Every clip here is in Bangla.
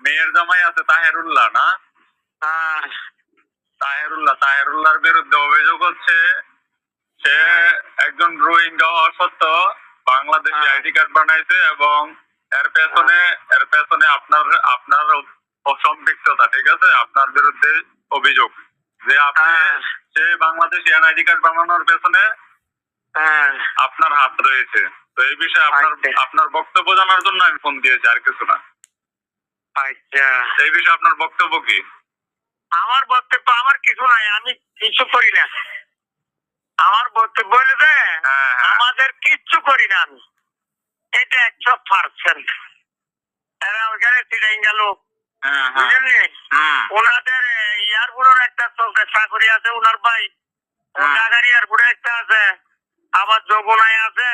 মেয়ের জামাই আছে তাহেরুল্লাহ না? হ্যাঁ। তাহেরুল্লাহ তাহেরুল্লাহর বিরুদ্ধে অভিযোগ হচ্ছে সে একজন রোহিঙ্গা হওয়া সত্ত্বেও বাংলাদেশে হ্যাঁ। আইডি কার্ড বানাইছে এবং এর পেছনে এর পেছনে আপনার আপনার অসম্পৃক্ততা ঠিক আছে? আপনার বিরুদ্ধে অভিযোগ। যে আপনি হ্যাঁ। সে বাংলাদেশি এনআইডি কার্ড বানানোর পেছনে হ্যাঁ। আপনার হাত রয়েছে। তো এই বিষয়ে আপনার আচ্ছা। আপনার বক্তব্য জানার জন্য আমি ফোন দিয়েছি আর কিছু না। আচ্ছা। এই বিষয়ে আপনার বক্তব্য কি? আমার বক্তব্য আমার কিছু নাই আমি কিছু করি না। আমার বক্তব্য হলো যে হ্যাঁ হ্যাঁ। আমাদের কিচ্ছু করি না আমি। এটা একশো পার্সেন্ট এরা ওইখানে সিটাই গেল। হ্যাঁ ওনাদের এয়ারপোর্টের একটা চৌকা চাকরি আছে ওনার ভাই। ঢাকার এয়ারপোর্টে একটা আছে। আবার যমুনায় আছে।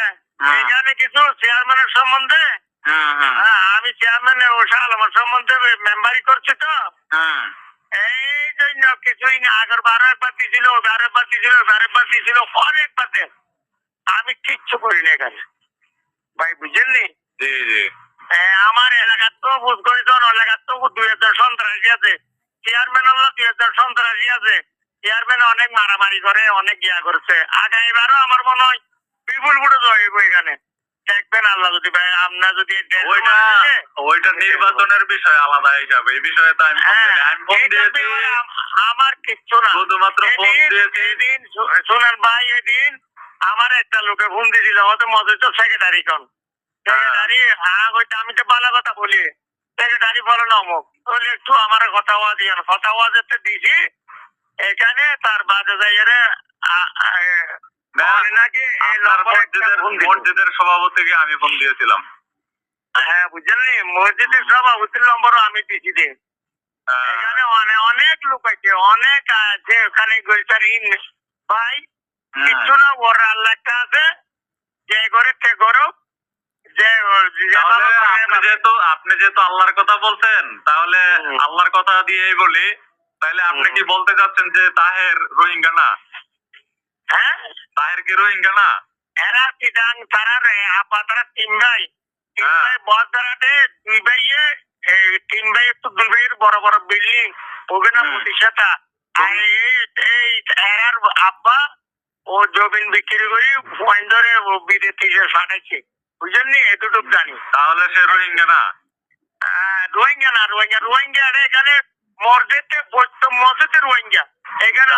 এখানে কিছু চেয়ারম্যানের সম্বন্ধে? হ্যাঁ, চেয়ারম্যানের ওষা আমার সম্বন্ধে মেম্বারি করছি তো। এই জন্য কিছুই না আগের বারো একবার দিয়েছিল বারো একবার দিয়েছিল বারো একবার দিয়েছিল অনেকবার দেন আমি কিচ্ছু করি না এখানে। ভাই বুঝলি জি জি। আমার এলাকার তো বুঝ করি তো এলাকার তো দুই হাজার সন্ত্রাসী আছে। চেয়ারম্যান হলো দুই হাজার সন্ত্রাসী আছে। চেয়ারম্যান অনেক মারামারি করে অনেক ইয়া করছে। আগামীবারও আমার মনে হয় বিপুল বুড়ো জয়ব এখানে। দেখবেন আল্লাহ যদি ভাই আপনার যদি ওইটা ওইটা নির্বাচনের বিষয় আলাদা হিসাবে। এই বিষয়ে তো আমি ফোন হ্যাঁ, আমি ফোন দিয়েছি। আমার কিচ্ছু না। শুধুমাত্র ফোন দিয়েছি। এদিন শু- ভাই এদিন আমার একটা লোকে ফোন দিয়েছিল হয়তো মজুর তো সেক্রেটারি কোন সেক্রেটারি হ্যাঁ ওইটা আমি তো ভালো কথা বলি। সেক্রেটারি বলো না অমুক। তাহলে একটু আমার কথা হওয়া দিয়ে কথা যেতে দিছি। এখানে তার বাদে যাই মসজিদের সভাপতিকে আমি ফোন দিয়েছিলাম। হ্যাঁ বুঝলি মসজিদের সভাপতির নম্বরও আমি দিছি দিন হ্যাঁ, এখানে অনেক অনেক লোক আছে অনেক আছে ওখানে গৈসারিন ভাই কিছু না ওর আল্লাহ আছে যে করে যেহেতু আপনি যেহেতু আল্লাহর কথা বলছেন তাহলে আল্লাহর কথা দিয়েই বলি। তাহলে আপনি কি বলতে চাচ্ছেন যে তাহের রোহিঙ্গা না? হ্যাঁ? তাহের কি রোহিঙ্গা না এরা চিটাং তারা রে আপা তারা তিন ভাই তিন। ভাই বদারাতে দুই ভাইয়ে এই তিন ভাই একটু দুই ভাইয়ের বড় বড় বিল্ডিং ওখানে প্রতিষ্ঠাতা আর এই এই এরার আব্বা ও জমিন বিক্রি করে পয়েন্ট ধরে ও বিদেশে ফাটাইছে বুঝলেন নি এতটুকু জানি। তাহলে সে রোহিঙ্গা না? রোহিঙ্গা না রোহিঙ্গা রোহিঙ্গা এখানে মসজিদে বৈষ্ণব মসজিদে রোহিঙ্গা। এখানে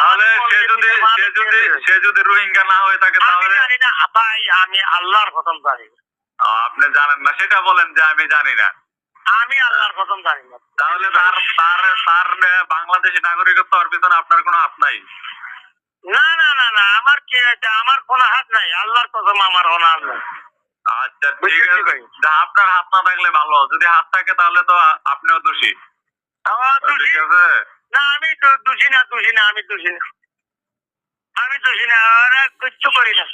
সে যদি সে যদি সে যদি রোহিঙ্গা না হয়ে থাকে তাহলে জানি না ভাই আমি আল্লাহর কসম জানি না। আপনি জানেন না সেটা বলেন যে আমি জানি না। আমি আল্লাহর কসম জানি না। তাহলে তার তার তার বাংলাদেশি নাগরিকত্ব হওয়ার পিছনে আপনার কোনো হাত নাই? না না না না আমার কি হয়েছে আমার কোনো হাত নাই আল্লাহর কসম আমার কোনো হাত নাই। আচ্ছা ঠিক আছে। আপনার হাত না থাকলে ভালো যদি হাত থাকে তাহলে তো আপনিও দোষী। ঠিক আছে। না আমি তো দোষী না দোষী না আমি দোষী না। আমি দোষী না ওরা কিচ্ছু করি না।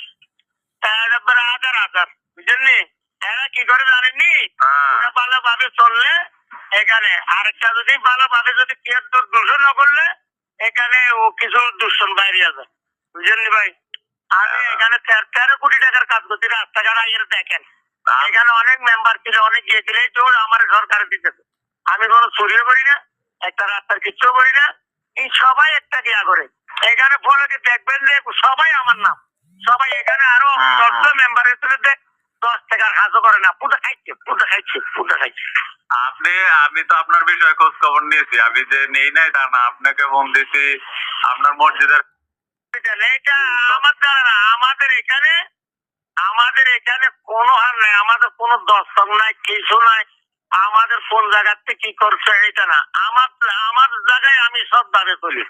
তারপরে আধার আধার বুঝলেন এরা কি করে জানেননি? হ্যাঁ। ওরা ভালোভাবে চললে এখানে আরেকটা যদি ভালোভাবে যদি দুশো না করলে এখানে ও কিছু দূষণ বাইরে আছে। বুঝলেন ভাই? আমি হ্যাঁ। এখানে তেরো কোটি টাকার কাজ করছি রাস্তাঘাট আইয়ের দেখেন। আ- এখানে অনেক মেম্বার ছিল অনেক গিয়েছিল এই আমার সরকার দিতেছে। আমি কোনো চুরিও করি না একটা রাস্তার কিচ্ছু করি না। এই সবাই একটা গিয়া করে এখানে ফলকে দেখবেন যে সবাই আমার নাম। সবাই এখানে আরও। দশটা মেম্বার যে দশ টাকার কাজও করে না পুজো খাইছে পুজো খাইছে পুজো খাইছে। আপনি আমি তো আপনার বিষয়ে খোঁজ খবর নিয়েছি। আমি যে নেই নাই তা না আপনাকে ফোন দিছি। আপনার মসজিদের এটা আমার দ্বারা না আমাদের এখানে আমাদের এখানে কোনো হার নাই আমাদের কোনো দর্শক নাই কিছু নাই। আমাদের কোন জায়গাতে কি করছে এটা না। আমার আমার জায়গায় আমি সব দাবি করি।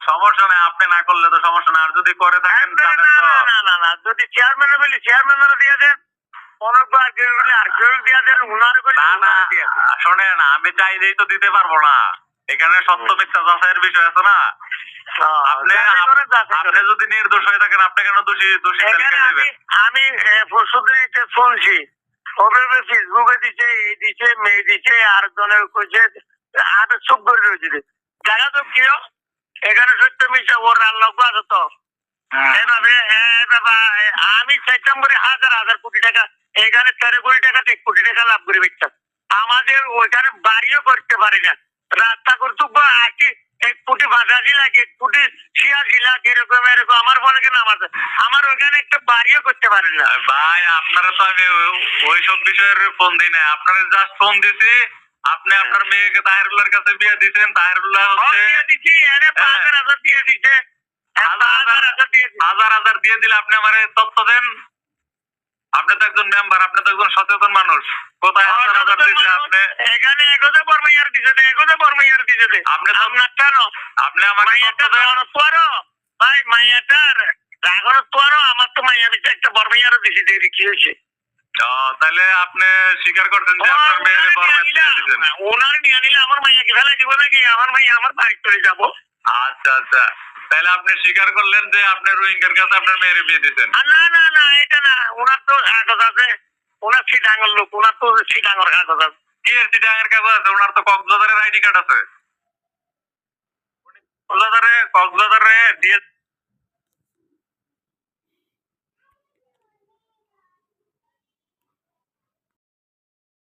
সমস্যা নেই আপনি না করলে তো সমস্যা নেই। আর যদি করে থাকেন না না, না যদি চেয়ারম্যান বলি চেয়ারম্যানের দিয়ে দেন। শোনেন আমি চাইলেই তো দিতে পারব না। এখানে সত্য মিথ্যা যাচাইয়ের বিষয় আছে না? আপনি আপনি যদি নির্দোষ হয়ে থাকেন আপনি কেন দোষী দোষী আমি একটা শুনছি ওভাবে ফেসবুকে দিছে এই দিছে মেয়ে দিছে আর জনের কইছে আর চুপ করে রয়েছে জায়গা তো এখানে সত্য মিশা ওর আল্লাহ আছে তো। হ্যাঁ। এভাবে আমি করি হাজার হাজার কোটি টাকা এখানে তেরো কোটি টাকা এক কোটি টাকা লাভ করে বেচতাম। আমাদের ওইখানে বাড়িও করতে পারি না। রাস্তা করতে আছি এক ফুটি বাজাজি এক ফুটি ছিয়াশি লাখ এরকম এরকম। আমার বলে কি নাম আমার ওইখানে একটা বাড়িও করতে পারি না। ভাই আপনারা তো আমি ও- ওইসব বিষয়ের ফোন দিই না আপনারা জাস্ট ফোন দিছি। আপনি আপনার মেয়েকে তাহিরুল্লাহর কাছে বিয়ে দিছেন। তাহিরুল্লাহ হচ্ছে হ্যাঁ। হ্যাঁ, হাজার হাজার দিয়ে দিলে আপনি আমার তথ্য দেন। আপনি তো একজন মেম্বার আপনি তো একজন সচেতন মানুষ। কোথায় হাজার হাজার দিচ্ছে আপনি? এখানে এগোতে বর্মাইয়ার দিছে দে এগোতে বর্মাইয়ার দিছে দে আপনি তো- আপনার কেন আপনি আমাকে মাইয়াটা দেন। তোরও ভাই মাইয়াটার রাগর তোরও আমার তো মাইয়া দিছে একটা দিছি দেরি কি হয়েছে? তাহলে আপনি স্বীকার করছেন যে আপনার মেয়ের দিয়ে দিচ্ছেন ওনার নিয়ে নিলে আমার মাইয়াকে ফেলে দিব নাকি? আমার মাইয়া আমার বাড়ি চলে যাব। আচ্ছা আচ্ছা। তাহলে আপনি স্বীকার করলেন যে আপনি রোহিঙ্গার কাছে আপনার মেয়ের বিয়ে দিতেন না না না এটা না। ওনার তো কাগজ আছে। ওনার সিটাঙ্গর লোক ওনার তো সিটাঙ্গর কাগজ আছে। কি চিটাঙের কাগজ আছে? ওনার তো কক্সবাজারের আইডি কার্ড আছে। কক্সবাজারে কক্সবাজারে দিয়ে